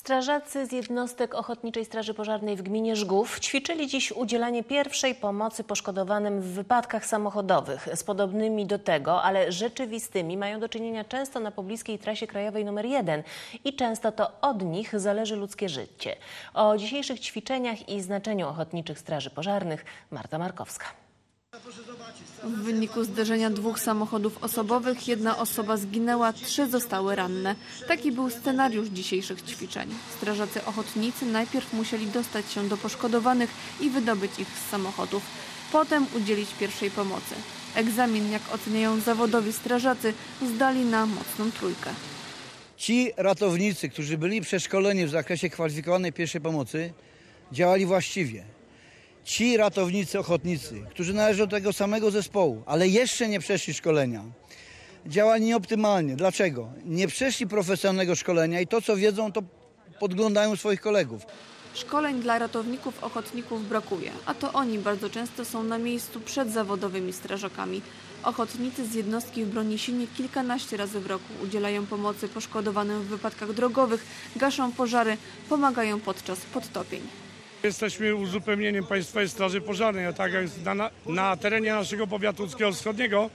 Strażacy z jednostek Ochotniczej Straży Pożarnej w gminie Żgów ćwiczyli dziś udzielanie pierwszej pomocy poszkodowanym w wypadkach samochodowych. Z podobnymi do tego, ale rzeczywistymi mają do czynienia często na pobliskiej trasie krajowej nr 1 i często to od nich zależy ludzkie życie. O dzisiejszych ćwiczeniach i znaczeniu Ochotniczych Straży Pożarnych Marta Markowska. W wyniku zderzenia dwóch samochodów osobowych jedna osoba zginęła, trzy zostały ranne. Taki był scenariusz dzisiejszych ćwiczeń. Strażacy ochotnicy najpierw musieli dostać się do poszkodowanych i wydobyć ich z samochodów. Potem udzielić pierwszej pomocy. Egzamin, jak oceniają zawodowi strażacy, zdali na mocną trójkę. Ci ratownicy, którzy byli przeszkoleni w zakresie kwalifikowanej pierwszej pomocy, działali właściwie. Ci ratownicy ochotnicy, którzy należą do tego samego zespołu, ale jeszcze nie przeszli szkolenia, działali nieoptymalnie. Dlaczego? Nie przeszli profesjonalnego szkolenia i to, co wiedzą, to podglądają swoich kolegów. Szkoleń dla ratowników ochotników brakuje, a to oni bardzo często są na miejscu przed zawodowymi strażakami. Ochotnicy z jednostki w Broniesinie kilkanaście razy w roku udzielają pomocy poszkodowanym w wypadkach drogowych, gaszą pożary, pomagają podczas podtopień. Jesteśmy uzupełnieniem Państwowej Straży Pożarnej, a tak jak na, na, terenie naszego powiatu łódzkiego wschodniego,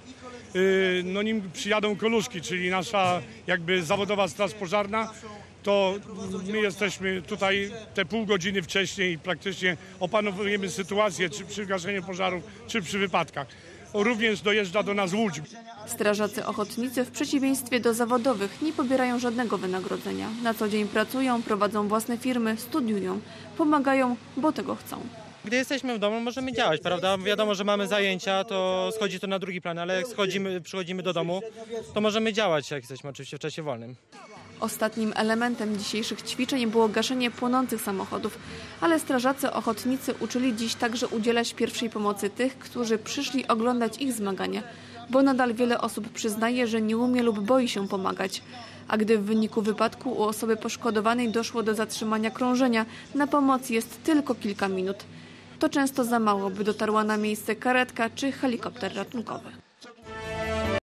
yy, no nim przyjadą koluszki, czyli nasza jakby zawodowa straż pożarna, to my jesteśmy tutaj te pół godziny wcześniej i praktycznie opanowujemy sytuację, czy przy gaszeniu pożarów, czy przy wypadkach. Również dojeżdża do nas łódź. Strażacy ochotnicy w przeciwieństwie do zawodowych nie pobierają żadnego wynagrodzenia. Na co dzień pracują, prowadzą własne firmy, studiują, pomagają, bo tego chcą. Gdy jesteśmy w domu, możemy działać, prawda? Wiadomo, że mamy zajęcia, to schodzi to na drugi plan, ale jak schodzimy, przychodzimy do domu, to możemy działać, jak jesteśmy oczywiście w czasie wolnym. Ostatnim elementem dzisiejszych ćwiczeń było gaszenie płonących samochodów, ale strażacy ochotnicy uczyli dziś także udzielać pierwszej pomocy tych, którzy przyszli oglądać ich zmagania, bo nadal wiele osób przyznaje, że nie umie lub boi się pomagać. A gdy w wyniku wypadku u osoby poszkodowanej doszło do zatrzymania krążenia, na pomoc jest tylko kilka minut. To często za mało, by dotarła na miejsce karetka czy helikopter ratunkowy.